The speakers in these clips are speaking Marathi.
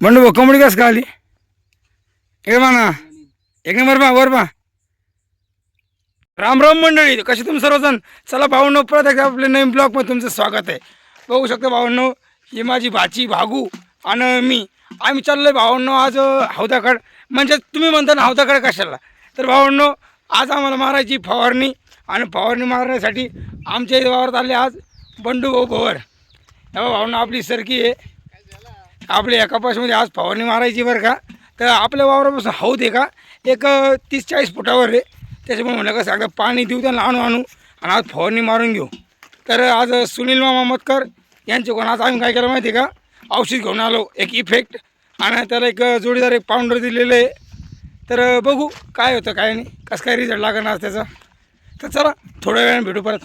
बंडू भाऊ कोंबडी कस का आली एक नंबर बा वर बा राम राम मंडळी कसे तुम्ही सर्वजण चला भाऊंनो परत एकदा आपल्या नवीन ब्लॉगमध्ये तुमचं स्वागत आहे बघू शकता भाऊंनो ही माझी भाची भागू आणि मी आम्ही चाललो आहे भाऊंनो आज अं, हौदाकड म्हणजे तुम्ही म्हणता ना हौदाकड कशाला तर भाऊंनो आज आम्हाला मारायची फवारणी आणि फवारणी मारण्यासाठी आमच्या इथे वावरात आले आज बंडू भाऊ भवर तेव्हा भाऊंनो आपली सरकी आहे आपल्या एका पासमध्ये आज फवारणी मारायची बरं का? तर आपल्या वावरापासून हौद आहे का? एक तीस चाळीस फुटावर आहे. त्याच्यामुळे म्हणलं कसं एकदा पाणी देऊ त्यांना आणू आणू. आणि आज फवारणी मारून घेऊ. तर आज सुनील मामा मतकर यांच्याकडून आज आम्ही काय केलं माहिती आहे का? औषध घेऊन आलो. एक इफेक्ट आणि त्याला एक जोडीदार एक पाऊंडर दिलेलं आहे. तर बघू काय होतं काय नाही. कसं काय रिझल्ट लागणार त्याचा? तर चला थोड्या वेळाने भेटू परत.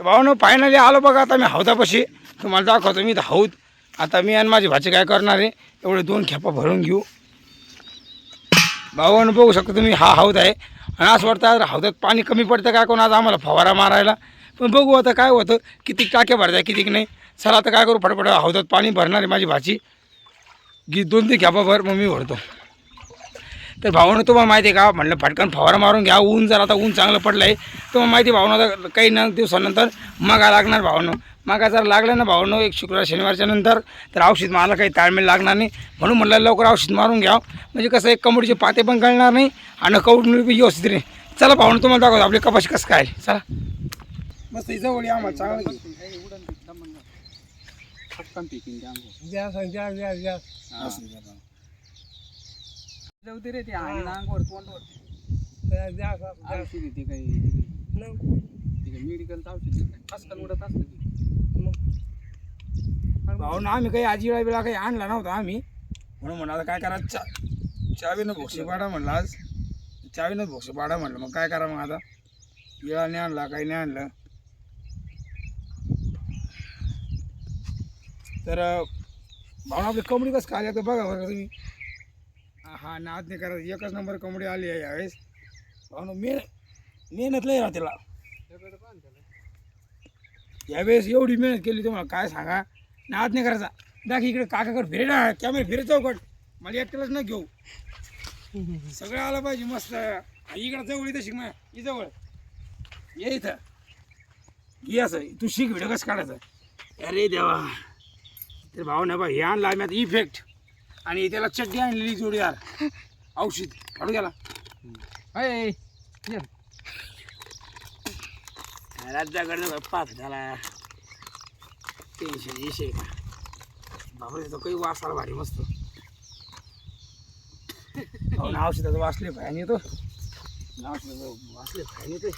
भावानं फायनली आलो बघा. आता मी हौदापाशी. तुम्हाला दाखवतो मी तर हौद आता मी आणि माझी भाची काय करणार आहे? एवढे दोन खेपा भरून घेऊ. भावानं बघू शकता तुम्ही हा हौद आहे. आणि असं वाटतं हौदात पाणी कमी पडतं काय कोण आज आम्हाला फवारा मारायला? पण बघू आता काय होतं. किती टाक्या भरत्या किती नाही? चला आता काय करू? फटाफट हौदात पाणी भरणार आहे माझी भाची. गी दोन तीन खेपा भर मग मी भरतो. तर भावानं तुम्हाला माहिती आहे का? म्हटलं फटकन फवारा मारून घ्या. ऊन जर आता ऊन चांगलं पडलं आहे तुम्हाला माहिती आहे आता काही न दिवसानंतर मगा लागणार भावनं. मगा जर लागलं ना भावनं एक शुक्रवार शनिवारच्या नंतर तर औषध मला काही ताळमेळ लागणार नाही म्हणून म्हटलं लवकर औषध मारून घ्या म्हणजे कसं एक कमडीचे पाते पण कळणार नाही आणि कवडून बी व्यवस्थित नाही चला भावनं तुम्हाला दाखवतो आपली कपाशी कसं काय. चला मस्त जवळ या आम्हाला चांगलं. जाऊ दे रे ते आहे ना अंगावर तोंडावर. औषध काही. न, औषध आहे. आजकाल उडत असतं ते. मग. भावनं आम्ही काही आजी बिळा काही आणला नव्हता आम्ही. म्हणून म्हणलं आता काय करा चा चावीनं भोक्षे पाडा म्हणलं आज. चावीनं भोक्षे पाडा म्हणलं. मग काय करा मग आता? येळा नाही आणला काही नाही आणलं. तर भावना आपली कोंबडी कसं खाली आता बघा बघा तुम्ही. हा नाद नाही करा एकच नंबर कोंबडी आली आहे यावेळेस. भावना मेहनत मेहनत लय राहते त्याला. यावेळेस एवढी मेहनत केली तुम्हाला काय सांगा? नाद नाही करायचा. दाख इकडे काकाकडे फिरे ना कॅमेरा फिरे चौकट. मला एकट्यालाच न घेऊ. सगळं आलं पाहिजे मस्त. इकडं जवळ इथं शिक ही जवळ. ये इथं. घे असं. तू शिक व्हिडिओ कसं काढायचं? अरे देवा. तर भाऊ ना बा हे आणला आम्ही आता इफेक्ट आणि त्याला चड्डी आणलेली जोडीदार. औषध. काढू गेला अय, ये. राज्याकडे पाच झाला. टेन्शन विषय का? बाबा तो काही वास आला भारी मस्त. औषधाचं वाचले फॅन येतो. औषधाचं वाचले फॅन येतो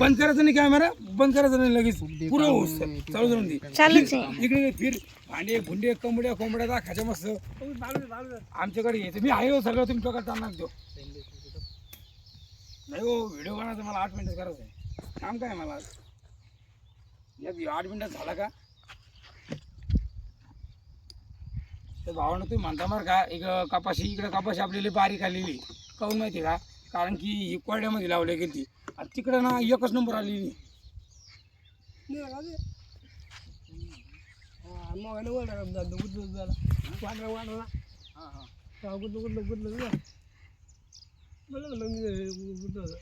बंद करायचं नाही कॅमेरा बंद करायचं नाही लगेच पुरं होऊस चालू जाऊन दे. चालूच आहे इकडे फिर. भांडे भुंडे कोंबड्या कोंबड्या दाखायच्या मस्त. आमच्याकडे यायचं. मी आहे हो सगळं तुमच्याकडे चालणार देऊ नाही हो व्हिडिओ बनायचं मला आठ मिनिटात करायचं आहे. काम काय आहे मला? आज? एक आठ मिनिटात झाला का? तर भावानं तुम्ही म्हणता बरं का एक कपाशी इकडे कपाशी आपल्याला बारीक आलेली. काहून माहिती का? कारण की ही कोरड्यामध्ये लावली गेली आणि तिकडं ना एकच नंबर आलेली नाही का ते? हा, मग आहे ना वर आहे, जा, गुदगुद झाला. वाढला, वाढला. हा, गुदगुद, गुदगुद, गुदगुद झाला. बरं झालं, मी हे गुदगुद झालं.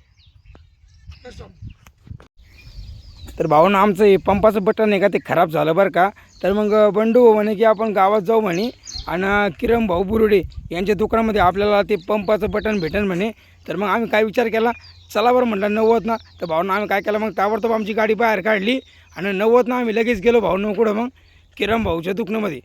तर भाऊनं आमचं हे पंपाचं बटन आहे का ते खराब झालं बरं का? तर मग बंडू म्हणे की आपण गावात जाऊ म्हणे आणि किरण भाऊ बुरुडे यांच्या दुकानामध्ये आपल्याला ते पंपाचं बटन भेटेल म्हणे. तर मग आम्ही काय विचार केला चला बरं म्हटलं नव्वद ना. तर भाऊनं आम्ही काय केलं मग ताबडतोब आमची गाडी बाहेर काढली आणि नव्वद ना आम्ही लगेच गेलो भाऊनं कुठं मग? किरण भाऊच्या दुकानामध्ये.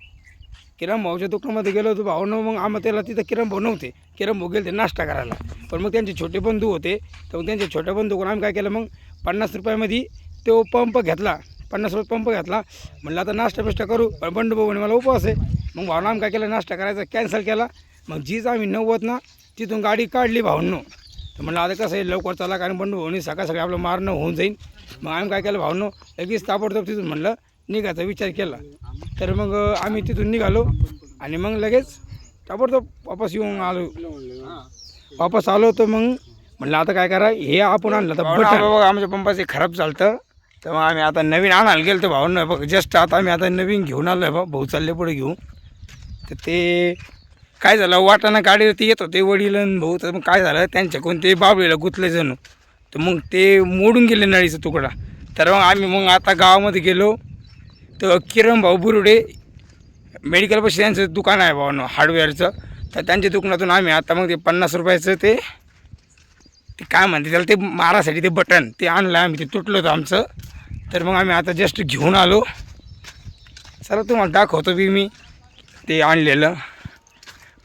किरण भाऊच्या दुकानामध्ये गेलो होतो भाऊनं मग आम्हाला त्याला तिथं किरण भाऊ नव्हते. किरण भाऊ गेले ते नाश्ता करायला. पण मग त्यांचे छोटे बंधू होते. तर मग त्यांच्या छोट्या बंधूकडून आम्ही काय केलं मग पन्नास रुपयामध्ये तो पंप घेतला पन्नास रुपये पंप घेतला. म्हणलं आता नाश्ता बिष्टा करू. पण बंडू म्हणे मला उपवास आहे. मग भावना आम्ही काय केलं? नाश्ता करायचा कॅन्सल केला. मग जीच आम्ही नव्वद ना तिथून गाडी काढली भावनो तर म्हणलं आता कसं आहे लवकर चला कारण बंडू भाऊनी सकाळ सकाळी आपलं मारणं होऊन जाईल मग आम्ही काय केलं भावनो लगेच ताबडतोब तिथून म्हणलं निघायचा विचार केला. तर मग आम्ही तिथून निघालो. आणि मग लगेच ताबडतोब वापस येऊन आलो. वापस आलो तर मग म्हणलं आता काय करा हे आपण आणलं तर बघा आमच्या पंपाचे खराब चालतं तर मग आम्ही आता नवीन आणायला गेलो तर भाऊनं बघ जस्ट आता आम्ही आता नवीन घेऊन आलो आहे बा भाऊ चालले पुढे घेऊ तर ते काय झालं वाटाणा गाडीवरती येत होते वडील आणि भाऊ. तर मग काय झालं त्यांच्या कोणते बाबळीला गुतले जणू. तर मग ते मोडून गेले नळीचा तुकडा. तर मग आम्ही मग आता गावामध्ये गेलो. तर किरण भाऊ बुरुडे मेडिकलपाशी त्यांचं दुकान आहे भाऊ हार्डवेअरचं. तर त्यांच्या दुकानातून आम्ही आता मग ते पन्नास रुपयाचं ते ते काय म्हणते त्याला ते मारासाठी ते बटन ते आणलं आम्ही ते तुटलं होतं आमचं. तर मग आम्ही आता जस्ट घेऊन आलो. चला तुम्हाला दाखवतो बी मी. ते आणलेलं.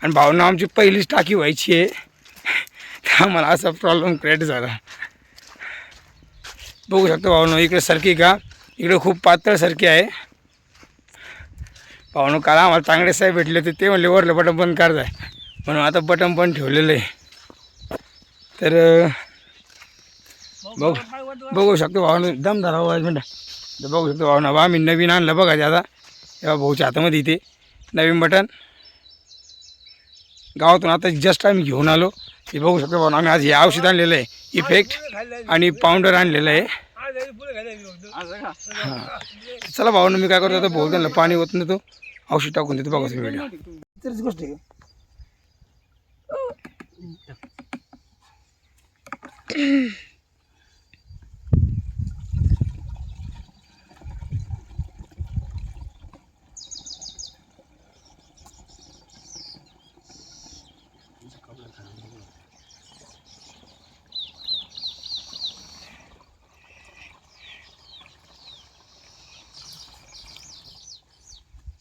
आणि भावना आमची पहिलीच टाकी व्हायची आहे. तर आम्हाला असा प्रॉब्लेम क्रिएट झाला. बघू शकतो भावनो इकडे सरकी का? इकडे खूप पातळ सरकी आहे. भावनो काल आम्हाला चांगले साहेब भेटले होते ते म्हणले वरलं बटन बंद करताय म्हणून आता बटन पण ठेवलेलं आहे. तर बघू बघू शकतो भावानं दम धरा आवाज मिनटं. तर बघू शकतो भावना बा आम्ही नवीन आणलं बघा आता. तेव्हा भाऊच्या हातामध्ये इथे नवीन बटन. गावातून आता जस्ट आम्ही घेऊन आलो. हे बघू शकतो भावना आम्ही आज हे औषध आणलेलं आहे. इफेक्ट आणि पावडर आणलेलं आहे. हां. चला भावना मी काय करतो आता भाऊ त्यांना पाणी नाही तो औषध टाकून देतो बघा व्हिडिओ गोष्ट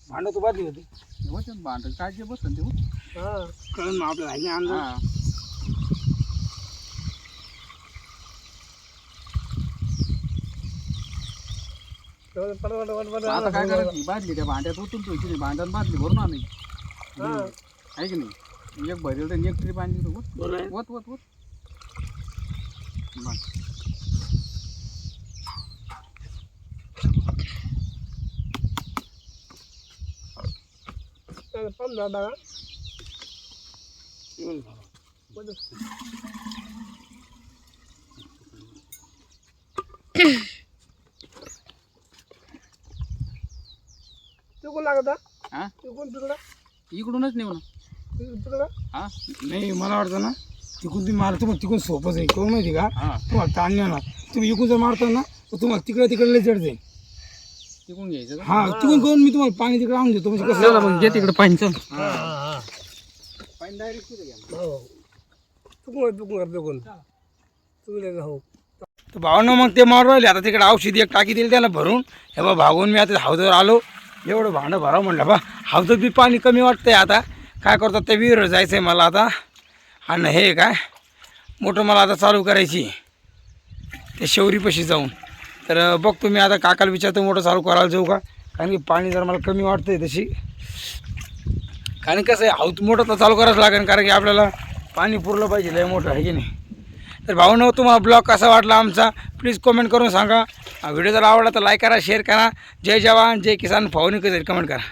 भांडं तू बादली होती होते भांड काय जे बसन ते हो. हा कळून मग आपल्याला आहे ना अंदाज हा तेवढं पटपट पटपट आता काय करायची? बादली त्या भांड्यात ओतून ठेवायची नाही. भांड्यात बादली भरून आणायची हा. आहे की नाही? एक भरेल तर एक तरी पाणी देतो बरोबर आहे. वत वत वत बस. लागत हा? तुकडा? इकडूनच नेऊ ना. तुकडा? हा? नाही मला वाटतं ना तिकून तुम्ही मारा तुम्हाला तिकून सोपंच आहे कोण माहिती का? हा. तुम्हाला ताण नाही येणार. तुम्ही इकून जर मारता ना तर तुम्हाला तिकडे तिकडे लय चढ जाईल. तिकडून घ्यायचं का? हा तिकून करून मी तुम्हाला पाणी तिकडे आणून देतो. म्हणजे कसं मग घे तिकडे पाणी चल. हा हा पाणी डायरेक्ट तिथे घ्या. हो. चुकून चुकून चुकून चुकले हो. तर भावानं मग ते मारू राहिले. आता तिकडे औषधी एक टाकी दिली त्याला भरून. हे बा भागून मी आता हौदावर आलो. एवढं भांडं भरावं म्हणलं बा. हौदात बी पाणी कमी वाटतंय आता. काय करतात ते विहीर जायचं आहे मला आता. आणि हे काय? मोठं मला आता चालू करायची. ते शेवरीपाशी जाऊन. तर बघतो मी आता काकाला विचारतो मोठं चालू करायला जाऊ का? कारण की पाणी जर मला कमी वाटतंय तशी. कारण कसं आहे हौद मोठं तर चालू करावंच लागेल कारण की आपल्याला पाणी पुरलं पाहिजे लय मोठं आहे की नाही? तर भाऊनो तुम्हाला ब्लॉग कसा वाटला आमचा? प्लीज कमेंट करून सांगा. व्हिडिओ जर आवडला तर लाईक करा शेअर करा. जय जवान जय किसान. भाऊनी कमेंट करा.